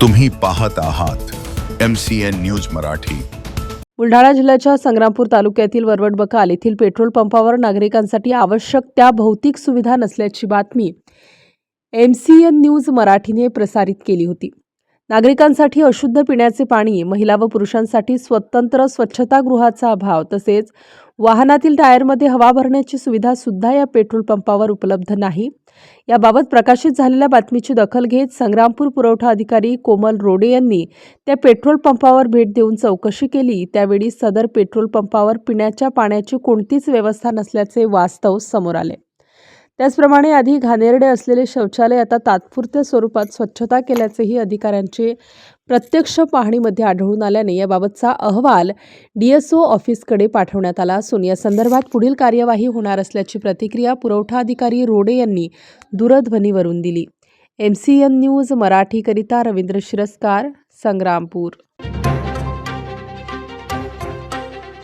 तुम्ही पाहत आहात M C N news Marathi. Buldhana जिल्ह्याच्या संग्रामपूर तालुक्यातील वरवड बकाल येथील पेट्रोल पंपावर नागरिकांसाठी आवश्यक त्या भौतिक सुविधा नसल्याची बातमी एम सी एन न्यूज मराठीने प्रसारित केली होती. नागरिकांसाठी अशुद्ध पिण्याचे पाणी महिला व पुरुषांसाठी स्वतंत्र स्वच्छतागृहाचा अभाव तसेच वाहनातील टायरमध्ये हवा भरण्याची सुविधा सुद्धा या पेट्रोल पंपावर उपलब्ध नाही. याबाबत प्रकाशित झालेल्या बातमीची दखल घेत संग्रामपूर पुरवठा अधिकारी कोमल रोडे यांनी त्या पेट्रोल पंपावर भेट देऊन चौकशी केली. त्यावेळी सदर पेट्रोल पंपावर पिण्याच्या पाण्याची कोणतीच व्यवस्था नसल्याचे वास्तव समोर आले. त्याचप्रमाणे आधी घाणेरडे असलेले शौचालय आता तात्पुरत्या स्वरूपात स्वच्छता केल्याचेही अधिकाऱ्यांचे प्रत्यक्ष पाहणीमध्ये आढळून आल्याने याबाबतचा अहवाल डीएसओ ऑफिसकडे पाठवण्यात आला असून या संदर्भात पुढील कार्यवाही होणार असल्याची प्रतिक्रिया पुरवठा अधिकारी रोडे यांनी दूरध्वनीवरून दिली. एम सी एन न्यूज मराठीकरिता रवींद्र शिरस्कार संग्रामपूर.